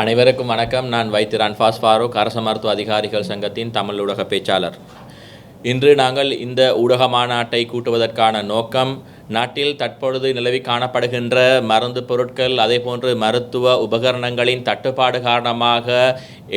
அனைவருக்கும் வணக்கம். நான் வைத்திரான் அன்பாஸ் ஃபாரூக் அரச மருத்துவ அதிகாரிகள் சங்கத்தின் தமிழ் ஊடக பேச்சாளர். இன்று நாங்கள் இந்த ஊடக மாநாட்டை கூட்டுவதற்கான நோக்கம் நாட்டில் தற்பொழுது நிலவி காணப்படுகின்ற மருந்து பொருட்கள் அதேபோன்று மருத்துவ உபகரணங்களின் தட்டுப்பாடு காரணமாக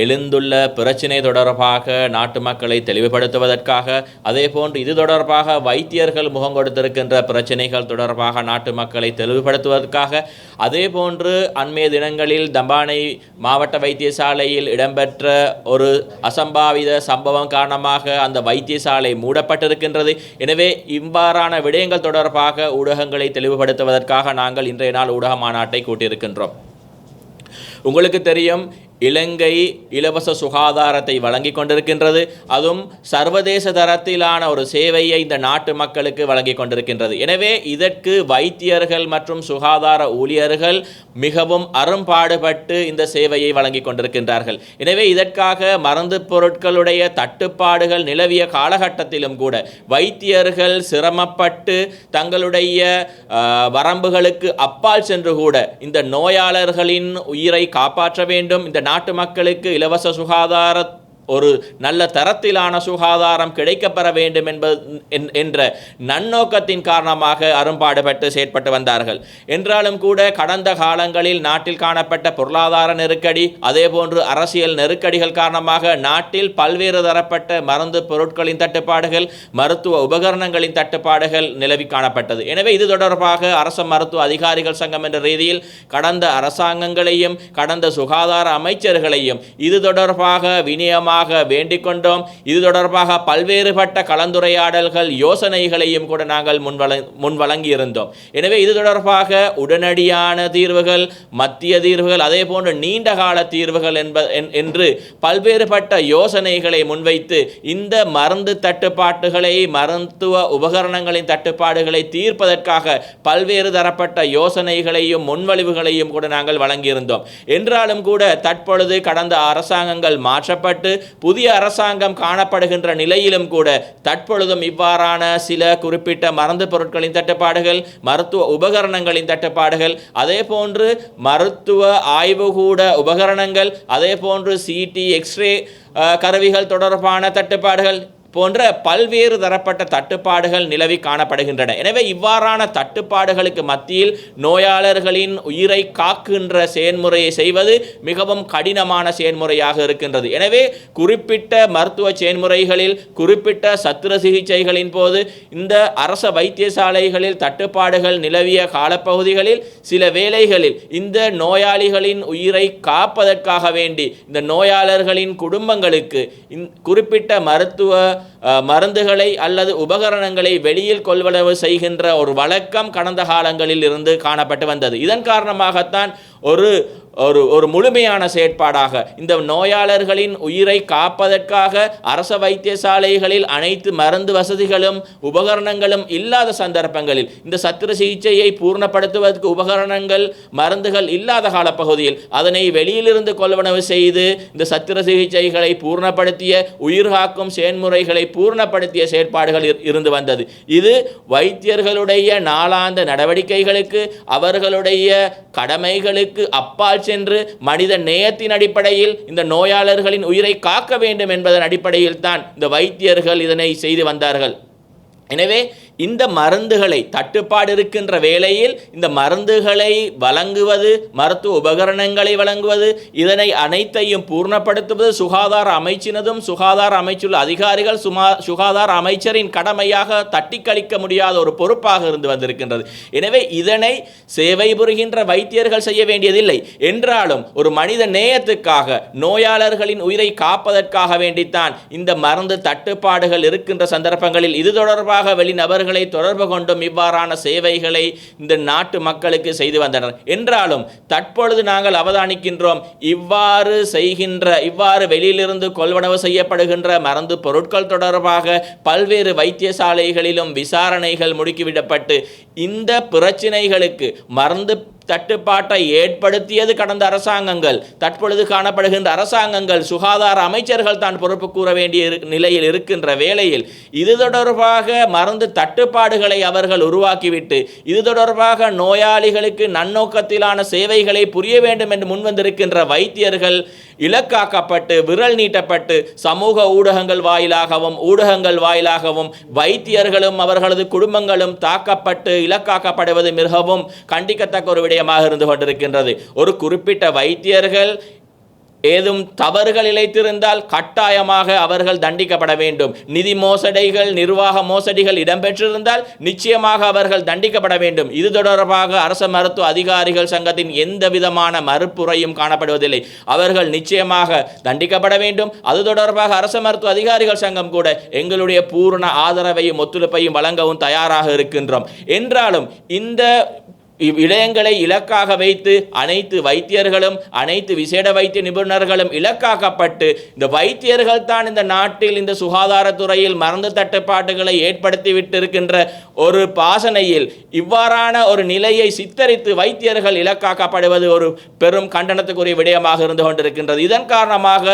எழுந்துள்ள பிரச்சினை தொடர்பாக நாட்டு மக்களை தெளிவுபடுத்துவதற்காக அதேபோன்று இது தொடர்பாக வைத்தியர்கள் முகம் கொடுத்திருக்கின்ற பிரச்சினைகள் தொடர்பாக நாட்டு மக்களை தெளிவுபடுத்துவதற்காக அதேபோன்று அண்மைய தினங்களில் தம்பானை மாவட்ட வைத்தியசாலையில் இடம்பெற்ற ஒரு அசம்பாவித சம்பவம் காரணமாக அந்த வைத்தியசாலை மூடப்பட்டிருக்கின்றது. எனவே இவ்வாறான விடயங்கள் தொடர்பாக ஊடகங்களை தெளிவுபடுத்துவதற்காக நாங்கள் இன்றைய நாள் ஊடக மாநாட்டை கூட்டியிருக்கின்றோம். உங்களுக்கு தெரியும் இலங்கை இலவச சுகாதாரத்தை வழங்கி கொண்டிருக்கின்றது. அதுவும் சர்வதேச தரத்திலான ஒரு சேவையை இந்த நாட்டு மக்களுக்கு வழங்கி கொண்டிருக்கின்றது. எனவே இதற்கு வைத்தியர்கள் மற்றும் சுகாதார ஊழியர்கள் மிகவும் அரும்பாடுபட்டு இந்த சேவையை வழங்கி கொண்டிருக்கின்றார்கள். எனவே இதற்காக மருந்து பொருட்களுடைய தட்டுப்பாடுகள் நிலவிய காலகட்டத்திலும் கூட வைத்தியர்கள் சிரமப்பட்டு தங்களுடைய வரம்புகளுக்கு அப்பால் சென்று கூட இந்த நோயாளர்களின் உயிரை காப்பாற்ற வேண்டும். இந்த நாட்டு மக்களுக்கு இலவச சுகாதார ஒரு நல்ல தரத்திலான சுகாதாரம் கிடைக்கப்பெற வேண்டும் என்பது என்- என்ற நன்னோக்கத்தின் காரணமாக அரும்பாடுபட்டு செயற்பட்டு வந்தார்கள். என்றாலும் கூட கடந்த காலங்களில் நாட்டில் காணப்பட்ட பொருளாதார நெருக்கடி அதேபோன்று அரசியல் நெருக்கடிகள் காரணமாக நாட்டில் பல்வேறு தரப்பட்ட மருந்து பொருட்களின் தட்டுப்பாடுகள் மருத்துவ உபகரணங்களின் தட்டுப்பாடுகள் நிலவி காணப்பட்டது. எனவே இது தொடர்பாக அரச மருத்துவ அதிகாரிகள் சங்கம் என்ற ரீதியில் கடந்த அரசாங்கங்களையும் கடந்த சுகாதார அமைச்சர்களையும் இது தொடர்பாக தொடர்பாக வேண்டிக் கொண்டோம். இது தொடர்பாக பல்வேறுபட்ட கலந்துரையாடல்கள் யோசனைகளையும் கூட நாங்கள் முன்வழ வழங்கியிருந்தோம் எனவே இது தொடர்பாக உடனடியான தீர்வுகள் மத்திய தீர்வுகள் அதே போன்ற நீண்ட கால தீர்வுகள் என்ப என்- என்று பல்வேறுபட்ட யோசனைகளை முன்வைத்து இந்த மருந்து தட்டுப்பாட்டுகளை மருத்துவ உபகரணங்களின் தட்டுப்பாடுகளை தீர்ப்பதற்காக பல்வேறு தரப்பட்ட யோசனைகளையும் முன்வழிவுகளையும் கூட நாங்கள் வழங்கியிருந்தோம். என்றாலும் கூட தற்பொழுது கடந்த அரசாங்கங்கள் மாற்றப்பட்டு புதிய அரசாங்கம் காணப்படுகின்ற நிலையிலும் கூட தற்பொழுதும் இவ்வாறான சில குறிப்பிட்ட மருந்து பொருட்களின் தட்டுப்பாடுகள் மருத்துவ உபகரணங்களின் தட்டுப்பாடுகள் அதே போன்று மருத்துவ ஆய்வுகூட உபகரணங்கள் அதே போன்று சிடி எக்ஸ்ரே கருவிகள் தொடர்பான தட்டுப்பாடுகள் போன்ற பல்வேறு தரப்பட்ட தட்டுப்பாடுகள் நிலவி காணப்படுகின்றன. எனவே இவ்வாறான தட்டுப்பாடுகளுக்கு மத்தியில் நோயாளர்களின் உயிரை காக்கின்ற செயல்முறையை செய்வது மிகவும் கடினமான செயல்முறையாக இருக்கின்றது. எனவே குறிப்பிட்ட மருத்துவ செயல்முறைகளில் குறிப்பிட்ட சத்திர சிகிச்சைகளின் போது இந்த அரச வைத்தியசாலைகளில் தட்டுப்பாடுகள் நிலவிய காலப்பகுதிகளில் சில வேளைகளில் இந்த நோயாளிகளின் உயிரை காப்பதற்காக வேண்டி இந்த நோயாளர்களின் குடும்பங்களுக்கு இந்- குறிப்பிட்ட மருத்துவ மருந்துகளை அல்லது உபகரணங்களை வெளியில் கொள்வளவு செய்கின்ற ஒரு வழக்கம் கடந்த காலங்களில் இருந்து காணப்பட்டு வந்தது. இதன் காரணமாகத்தான் ஒரு ஒரு ஒரு முழுமையான செயற்பாடாக. இந்த நோயாளர்களின் உயிரை காப்பதற்காக அரச வைத்தியசாலைகளில் அனைத்து மருந்து வசதிகளும் உபகரணங்களும் இல்லாத சந்தர்ப்பங்களில் இந்த சத்திர சிகிச்சையை பூர்ணப்படுத்துவதற்கு உபகரணங்கள் மருந்துகள் இல்லாத காலப்பகுதியில் அதனை வெளியிலிருந்து கொள்வனவு செய்து இந்த சத்திர சிகிச்சைகளை பூர்ணப்படுத்திய உயிர் காக்கும் செயல்முறைகளை பூர்ணப்படுத்திய செயற்பாடுகள் இரு- இருந்து வந்தது. இது வைத்தியர்களுடைய நாளாந்த நடவடிக்கைகளுக்கு அவர்களுடைய கடமைகளுக்கு அப்பால் சென்று மனித நேயத்தின் அடிப்படையில் இந்த நோயாளர்களின் உயிரை காக்க வேண்டும் என்பதன் அடிப்படையில் தான் இந்த வைத்தியர்கள் இதனை செய்து வந்தார்கள். எனவே இந்த மருந்துகளை தட்டுப்பாடு இருக்கின்ற வேளையில் இந்த மருந்துகளை வழங்குவது மருத்துவ உபகரணங்களை வழங்குவது இதனை அனைத்தையும் பூர்ணப்படுத்துவது சுகாதார அமைச்சினதும் சுகாதார அமைச்சுள்ள அதிகாரிகள் சுமா சுகாதார அமைச்சரின் கடமையாக தட்டி கழிக்க முடியாத ஒரு பொறுப்பாக இருந்து வந்திருக்கின்றது. எனவே இதனை சேவை புரிகின்ற வைத்தியர்கள் செய்ய வேண்டியதில்லை. என்றாலும் ஒரு மனித நேயத்துக்காக நோயாளர்களின் உயிரை காப்பதற்காக வேண்டித்தான் இந்த மருந்து தட்டுப்பாடுகள் இருக்கின்ற சந்தர்ப்பங்களில். இது தொடர்பாக வெளிநபர்கள் தொடர்பு கொண்டும் இவ்வாறான சேவைகளை இந்த நாட்டு மக்களுக்கு செய்து வந்தனர். என்றாலும் தற்பொழுது நாங்கள் அவதானிக்கின்றோம். இவ்வாறு செய்கின்ற இவ்வாறு வெளியிலிருந்து கொள்வனவு செய்யப்படுகின்ற மருந்து பொருட்கள் தொடர்பாக பல்வேறு வைத்தியசாலைகளிலும் விசாரணைகள் முடுக்கிவிடப்பட்டு இந்த பிரச்சினைகளுக்கு மருந்து தட்டுப்பாட்டை ஏற்படுத்தியது கடந்த அரசாங்கங்கள். தற்பொழுது காணப்படுகின்ற அரசாங்கங்கள் சுகாதார அமைச்சர்கள் தான் பொறுப்பு கூற வேண்டிய இரு- நிலையில் இருக்கின்ற வேளையில் இது தொடர்பாக மருந்து தட்டுப்பாடுகளை அவர்கள் உருவாக்கிவிட்டு இது தொடர்பாக நோயாளிகளுக்கு நன்னோக்கத்திலான சேவைகளை புரிய வேண்டும் என்று முன்வந்திருக்கின்ற வைத்தியர்கள் இலக்காக்கப்பட்டு விரல் நீட்டப்பட்டு சமூக ஊடகங்கள் வாயிலாகவும் ஊடகங்கள் வாயிலாகவும் வைத்தியர்களும் அவர்களது குடும்பங்களும் தாக்கப்பட்டு இலக்காக்கப்படுவது மிகவும் கண்டிக்கத்தக்க ஒரு விடயமாக இருந்து கொண்டிருக்கின்றது. ஒரு குறிப்பிட்ட வைத்தியர்கள் ஏதும் தவறுகள் இழைத்திருந்தால் கட்டாயமாக அவர்கள் தண்டிக்கப்பட வேண்டும். நிதி மோசடிகள் நிர்வாக மோசடிகள் இடம்பெற்றிருந்தால் நிச்சயமாக அவர்கள் தண்டிக்கப்பட வேண்டும். இது தொடர்பாக அரச மருத்துவ அதிகாரிகள் சங்கத்தின் எந்த விதமான மறுப்புரையும் காணப்படுவதில்லை. அவர்கள் நிச்சயமாக தண்டிக்கப்பட வேண்டும். அது தொடர்பாக அரச மருத்துவ அதிகாரிகள் சங்கம் கூட எங்களுடைய பூரண ஆதரவையும் ஒத்துழைப்பையும் வழங்கவும் தயாராக இருக்கின்றோம். என்றாலும் இந்த இவ் விடயங்களை இலக்காக வைத்து அனைத்து வைத்தியர்களும் அனைத்து விசேட வைத்திய நிபுணர்களும் இலக்காக்கப்பட்டு இந்த வைத்தியர்கள் தான் இந்த நாட்டில் இந்த சுகாதாரத்துறையில் மருந்து தட்டுப்பாட்டுகளை ஏற்படுத்தி விட்டிருக்கின்ற ஒரு பாசனையில் இவ்வாறான ஒரு நிலையை சித்தரித்து வைத்தியர்கள் இலக்காக்கப்படுவது ஒரு பெரும் கண்டனத்துக்குரிய விடயமாக இருந்து கொண்டிருக்கின்றது. இதன் காரணமாக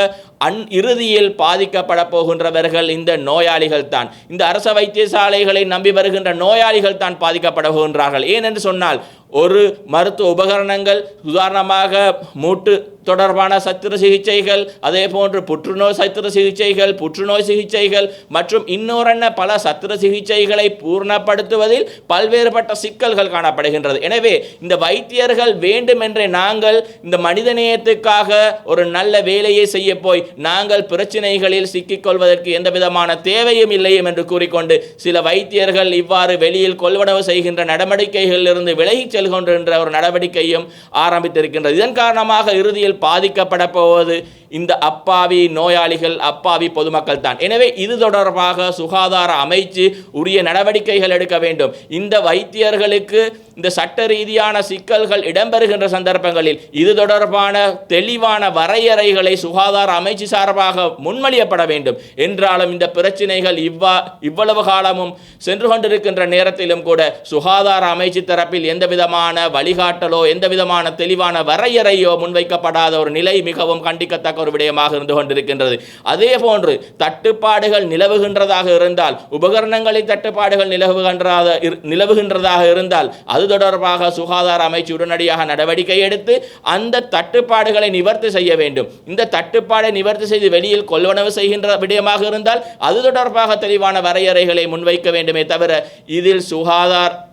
அன் இறுதியில் பாதிக்கப்பட போகின்றவர்கள் இந்த நோயாளிகள் தான். இந்த அரச வைத்தியசாலைகளை நம்பி வருகின்ற நோயாளிகள் தான் பாதிக்கப்பட போகின்றார்கள். ஏனென்று சொன்னால் ஒரு மருத்துவ உபகரணங்கள் உதாரணமாக மூட்டு தொடர்பான சத்திர சிகிச்சைகள் அதே போன்று புற்றுநோய் சத்திர சிகிச்சைகள் புற்றுநோய் சிகிச்சைகள் மற்றும் இன்னொரென்ன பல சத்திர சிகிச்சைகளை பூர்ணப்படுத்துவதில் பல்வேறுபட்ட சிக்கல்கள் காணப்படுகின்றது. எனவே இந்த வைத்தியர்கள் வேண்டுமென்றே நாங்கள் இந்த மனிதநேயத்துக்காக ஒரு நல்ல வேலையை செய்ய போய் நாங்கள் பிரச்சனைகளில் சிக்கிக்கொள்வதற்கு எந்த விதமான தேவையும் இல்லையும் என்று கூறிக்கொண்டு சில வைத்தியர்கள் இவ்வாறு வெளியில் கொள்வனவு செய்கின்ற நடவடிக்கைகளிலிருந்து விலகிச் செல்கின்ற ஒரு நடவடிக்கையும் ஆரம்பித்திருக்கின்றது. இதன் காரணமாக இறுதியில் பாதிக்கப்பட போவது இந்த அப்பாவி நோயாளிகள் அப்பாவி பொதுமக்கள் தான். எனவே இது தொடர்பாக சுகாதார அமைச்சு உரிய நடவடிக்கைகள் எடுக்க வேண்டும். இந்த வைத்தியர்களுக்கு இந்த சட்ட ரீதியான சிக்கல்கள் இடம்பெறுகின்ற சந்தர்ப்பங்களில் இது தொடர்பான தெளிவான வரையறைகளை சுகாதார அமைச்சு சார்பாக முன்மொழியப்பட வேண்டும். என்றாலும் இந்த பிரச்சனைகள் இவ்வா இவ்வளவு காலமும் சென்று கொண்டிருக்கின்ற நேரத்திலும் கூட சுகாதார அமைச்சு தரப்பில் எந்தவித விதமான வழிகாட்டலோ எந்த விதமான தெளிவான வரையறையோ முன்வைக்கப்படாத ஒரு நிலை மிகவும் கண்டிக்கத்தக்க ஒரு விடயமாக இருந்து கொண்டிருக்கின்றது. அதே போன்று தட்டுப்பாடுகள் நிலவுகின்றதாக இருந்தால் உபகரணங்களில் தட்டுப்பாடுகள் நிலவுகின்றதாக இரு- நிலவுகின்றதாக இருந்தால் அது தொடர்பாக சுகாதார அமைச்சு உடனடியாக நடவடிக்கை எடுத்து அந்த தட்டுப்பாடுகளை நிவர்த்தி செய்ய வேண்டும். இந்த தட்டுப்பாடை நிவர்த்தி செய்து வெளியில் கொள்வனவு செய்கின்ற விடயமாக இருந்தால் அது தொடர்பாக தெளிவான வரையறைகளை முன்வைக்க வேண்டுமே தவிர இதில் சுகாதார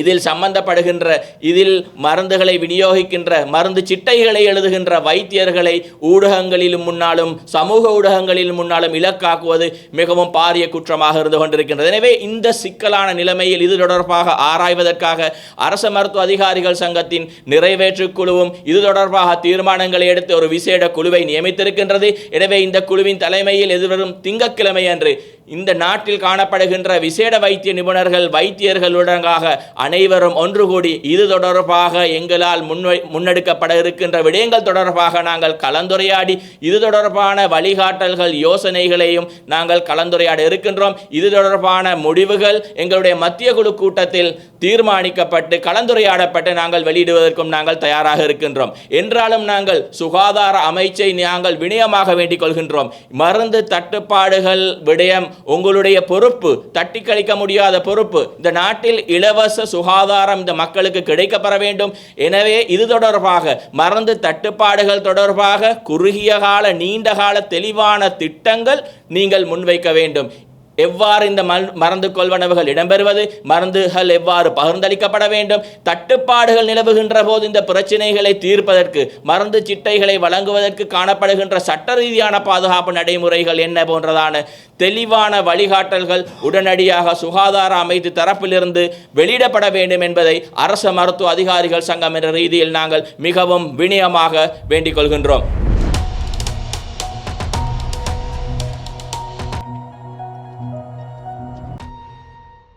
இதில் சம்பந்தப்படுகின்ற இதில் மருந்துகளை விநியோகிக்கின்ற மருந்து சிட்டைகளை எழுதுகின்ற வைத்தியர்களை ஊடகங்களிலும் முன்னாலும் சமூக ஊடகங்களிலும் முன்னாலும் இலக்காக்குவது மிகவும் பாரிய குற்றமாக இருந்து கொண்டிருக்கின்றது. எனவே இந்த சிக்கலான நிலைமையில் இது தொடர்பாக ஆராய்வதற்காக அரச மருத்துவ அதிகாரிகள் சங்கத்தின் நிறைவேற்று குழுவும் இது தொடர்பாக தீர்மானங்களை எடுத்து ஒரு விசேட குழுவை நியமித்திருக்கின்றது. எனவே இந்த குழுவின் தலைமையில் எதிர்வரும் திங்கட்கிழமை அன்று இந்த நாட்டில் காணப்படுகின்ற விசேட வைத்திய நிபுணர்கள் வைத்தியர்களுடனாக அனைவரும் ஒன்று கூடி இது தொடர்பாக எங்களால் முன்வை முன்னெடுக்கப்பட இருக்கின்ற விடயங்கள் தொடர்பாக நாங்கள் கலந்துரையாடி இது தொடர்பான வழிகாட்டல்கள் யோசனைகளையும் நாங்கள் கலந்துரையாட இருக்கின்றோம். இது தொடர்பான முடிவுகள் எங்களுடைய மத்திய குழு கூட்டத்தில் தீர்மானிக்கப்பட்டு கலந்துரையாடப்பட்டு நாங்கள் வெளியிடுவதற்கும் நாங்கள் தயாராக இருக்கின்றோம். என்றாலும் நாங்கள் சுகாதார அமைச்சை நாங்கள் வினயமாக வேண்டிக் கொள்கின்றோம். மருந்து தட்டுப்பாடுகள் விடயம் உங்களுடைய பொறுப்பு தட்டி கழிக்க முடியாத பொறுப்பு. இந்த நாட்டில் இலவச சுகாதாரம் இந்த மக்களுக்கு கிடைக்கப்பெற வேண்டும். எனவே இது தொடர்பாக மருந்து தட்டுப்பாடுகள் தொடர்பாக குறுகிய கால நீண்ட கால தெளிவான திட்டங்கள் நீங்கள் முன்வைக்க வேண்டும். எவ்வாறு இந்த மருந்து கொள்வனவுகள் இடம்பெறுவது? மருந்துகள் எவ்வாறு பகிர்ந்தளிக்கப்பட வேண்டும்? தட்டுப்பாடுகள் நிலவுகின்ற போது இந்த பிரச்சனைகளை தீர்ப்பதற்கு மருந்து சிட்டைகளை வழங்குவதற்கு காணப்படுகின்ற சட்ட ரீதியான பாதுகாப்பு நடைமுறைகள் என்ன போன்றதான தெளிவான வழிகாட்டல்கள் உடனடியாக சுகாதார அமைத்து தரப்பிலிருந்து வெளியிடப்பட வேண்டும் என்பதை அரச மருத்துவ அதிகாரிகள் சங்கம் என்ற ரீதியில் நாங்கள் மிகவும் வினயமாக வேண்டிக் கொள்கின்றோம்.